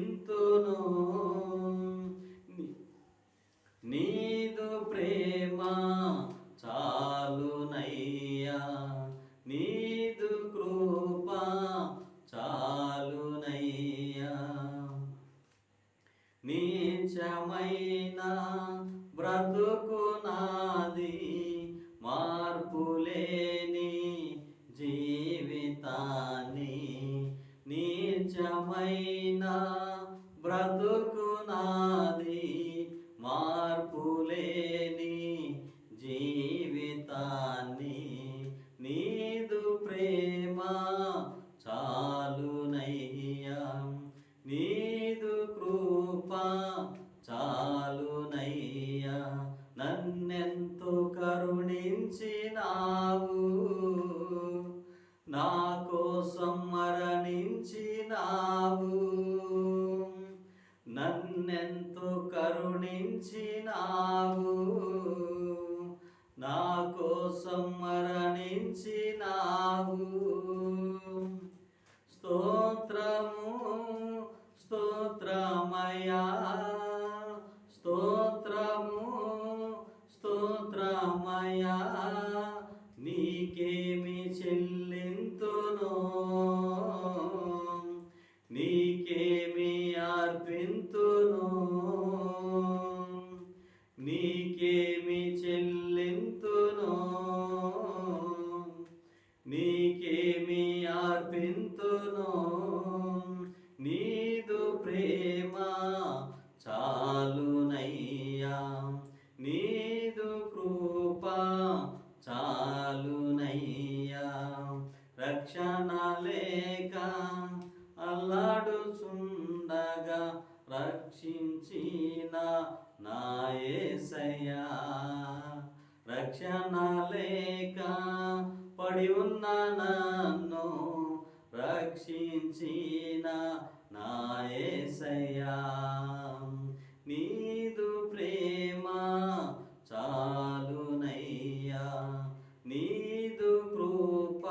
స్థుతింతును నీదు ప్రేమ చా నిజమైన బ్రతుకునాది మార్పులే నావు నన్నెంతో కరుణించినావు. నా కోసం మరణించినావు. స్తోత్రము స్థుతింతును నీదు ప్రేమ చాలునయ్యా. నీదు కృప చాలునయ్యా. రక్షణ లేక అల్లాడుచుండగా రక్షించిన నాయసయ్యా రక్షణ లేక పడి ఉన్న నన్ను రక్షించిన నాయసయ్యా నీదు ప్రేమ చాలునయ్యా. నీదు కృప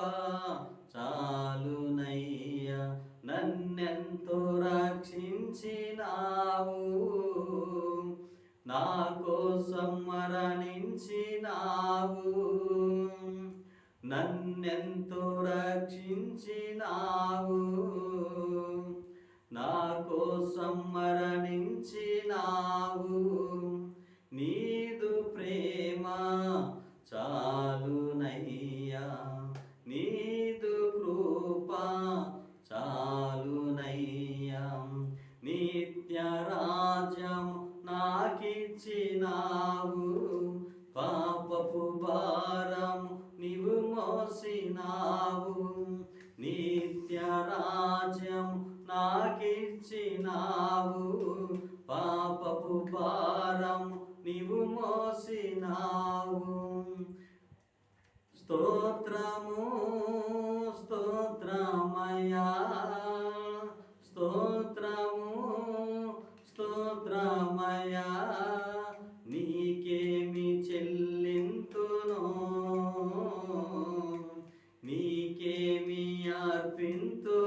చాలునయ్యా. నన్నెంతో రక్షించినావు. నా కోసం మరణించినావు. నన్నెంతో రక్షించినావు. నీకేమి అర్పింతు?